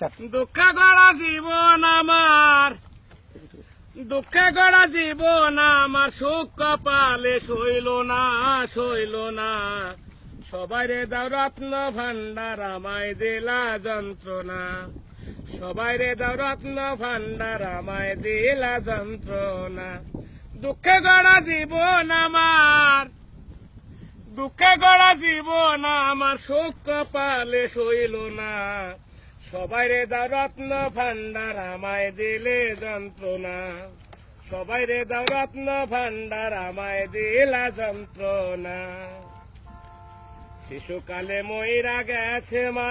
দুঃখে গড়া জীবন আমার, দুঃখে গড়া জীবন আমার, সুখ কপালে শৈল না শৈল না। সবাই রে দাও রত্ন ভান্ডার আমায় দিলা যন্ত্রণা। সবাই রে দাও রত্ন ভান্ডার আমায় দিলা যন্ত্রণা। দুঃখে গড়া জীবন আমার, দুঃখে গড়া জীবন আমার, সুখ কপালে শৈল না। সবাই রে দাও রত্ন ভান্ডার, আমায় দিলে যন্ত্রণা। সবাই রে দাও রত্ন ভান্ডার, আমায় দিলা যন্ত্রণা। শিশুকালে ময়রা গেছে মা।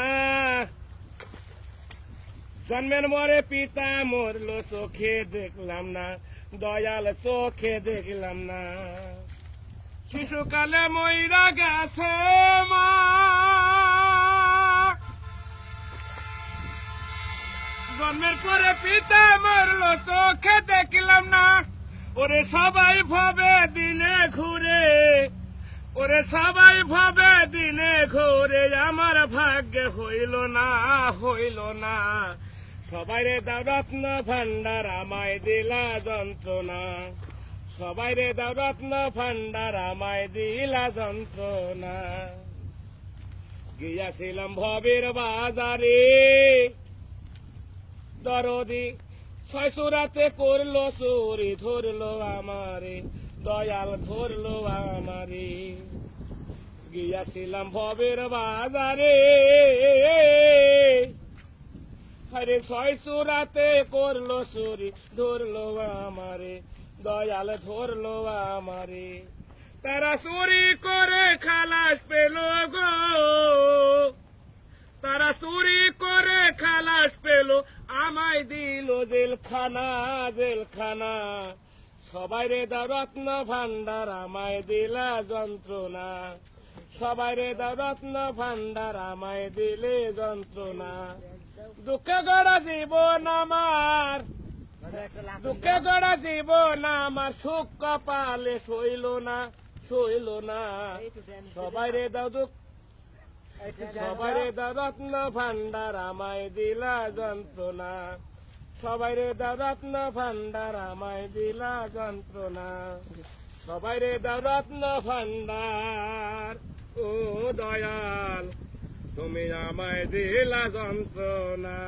জন্মের মরে পিতা মরলো, চোখে দেখলাম না, দয়াল চোখে দেখলাম না। শিশুকালে ময়রা গেছে মা। জন্মের পরে পিতা মরলো, চোখে দেখলাম না। ওরে সবাই ভাবে দিনে ঘুরে, ওরে সবাই ভাবে দিনে ঘুরে, আমার ভাগ্যে হইল না হইল না। সবাই রে দাও ভান্ডার আমায় দিলা যন্ত্রণা। সবাই রে দাও ভান্ডার আমায় দিলা যন্ত্রণা। গিয়াছিলাম ভবের বাজারে দরদি ছয়সুরাতে করল চুরি, ধরলো আমারে, দয়াল ধরলো আমারে। গিয়াছিলাম ভবের বাজারে। আরে ছয়সুরাতে করল চুরি, ধরলো আমারে, দয়াল ধরলো আমারে। তারা চুরি করে খালাস পেল গো তারা চুরি করে খালাস পেল আমায় দিল জেলখানা জেলখানা। সবাই রে দাও রত্ন ভান্ডার আমায় দিলা যন্ত্রণা। সবাই রে দাও রত্ন ভান্ডার আমায় দিলে যন্ত্রণা। দুঃখে গড়া জীবন আমার, দুঃখে গড়া জীবন আমার, সুখ কপালে সইল না সইল না। সবাই রে দাও দুঃখ, সবাই রে দাও রত্ন ভান্ডার আমায় দিলা যন্ত্রণা। সবাই রে দাদাত্ন ভান্ডার আমায় দিলা যন্ত্রণা। সবাই রে দাদাত্ন ভান্ডার, ও দয়াল, তুমি আমায় দিলা যন্ত্রণা।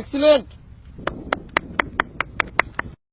এক্সিলেন্ট